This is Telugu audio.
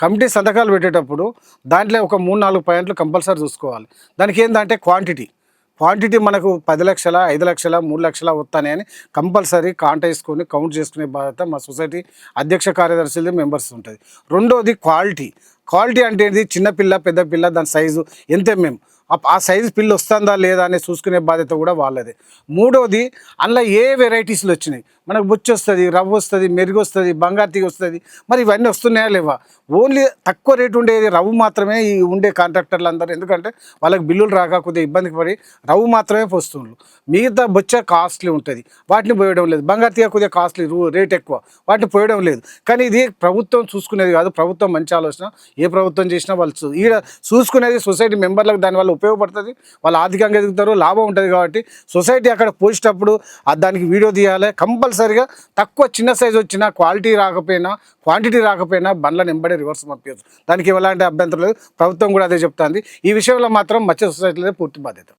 కమిటీ సంతకాలు పెట్టేటప్పుడు దాంట్లో ఒక మూడు నాలుగు పాయింట్లు కంపల్సరీ చూసుకోవాలి. దానికి ఏంటంటే క్వాంటిటీ. క్వాంటిటీ మనకు పది లక్షల ఐదు లక్షల మూడు లక్షల వస్తానే అని కంపల్సరీ కాంట వేసుకొని కౌంట్ చేసుకునే బాధ్యత మా సొసైటీ అధ్యక్ష కార్యదర్శులది మెంబర్స్ ఉంటుంది. రెండోది క్వాలిటీ. క్వాలిటీ అంటే ఏంటి చిన్నపిల్ల పెద్ద పిల్ల దాని సైజు ఎంత మేము ఆ సైజు పిల్ల వస్తుందా లేదా అనేది చూసుకునే బాధ్యత కూడా వాళ్ళదే. మూడోది అందులో ఏ వెరైటీస్లు వచ్చినాయి? మనకు బుచ్చి వస్తుంది రవ్వ వస్తుంది మెరుగు వస్తుంది బంగారు వస్తుంది మరి ఇవన్నీ వస్తున్నాయా లేవా? ఓన్లీ తక్కువ రేటు ఉండేది రవ్వు మాత్రమే ఈ ఉండే కాంట్రాక్టర్లు అందరూ. ఎందుకంటే వాళ్ళకి బిల్లులు రాక కొద్దిగా ఇబ్బందికి పడి రవ్వు మాత్రమే పోస్తుండ్రు. మిగతా బొచ్చ కాస్ట్లీ ఉంటుంది. వాటిని పోయడం లేదు. బంగారు తీగ కొద్దిగా కాస్ట్లీ రేట్ ఎక్కువ. వాటిని పోయడం లేదు. కానీ ఇది ప్రభుత్వం చూసుకునేది కాదు. ప్రభుత్వం మంచి ఆలోచన. ఏ ప్రభుత్వం చేసినా వాళ్ళు ఈడ చూసుకునేది సొసైటీ మెంబర్లకు దానివల్ల ఉపయోగపడుతుంది. వాళ్ళు ఆర్థికంగా ఎదుగుతారు లాభం ఉంటుంది కాబట్టి సొసైటీ అక్కడ పోసేటప్పుడు దానికి వీడియో తీయాలి. కంపల్సరిగా తక్కువ చిన్న సైజు వచ్చినా క్వాలిటీ రాకపోయినా క్వాంటిటీ రాకపోయినా బండ్ల నింబడి రివర్స్ పంపించచ్చు దానికి ఎలాంటి అభ్యంతరం లేదు. ప్రభుత్వం కూడా అదే చెప్తుంది. ఈ విషయంలో మాత్రం మత్స్య సొసైటీలో పూర్తి బాధ్యత.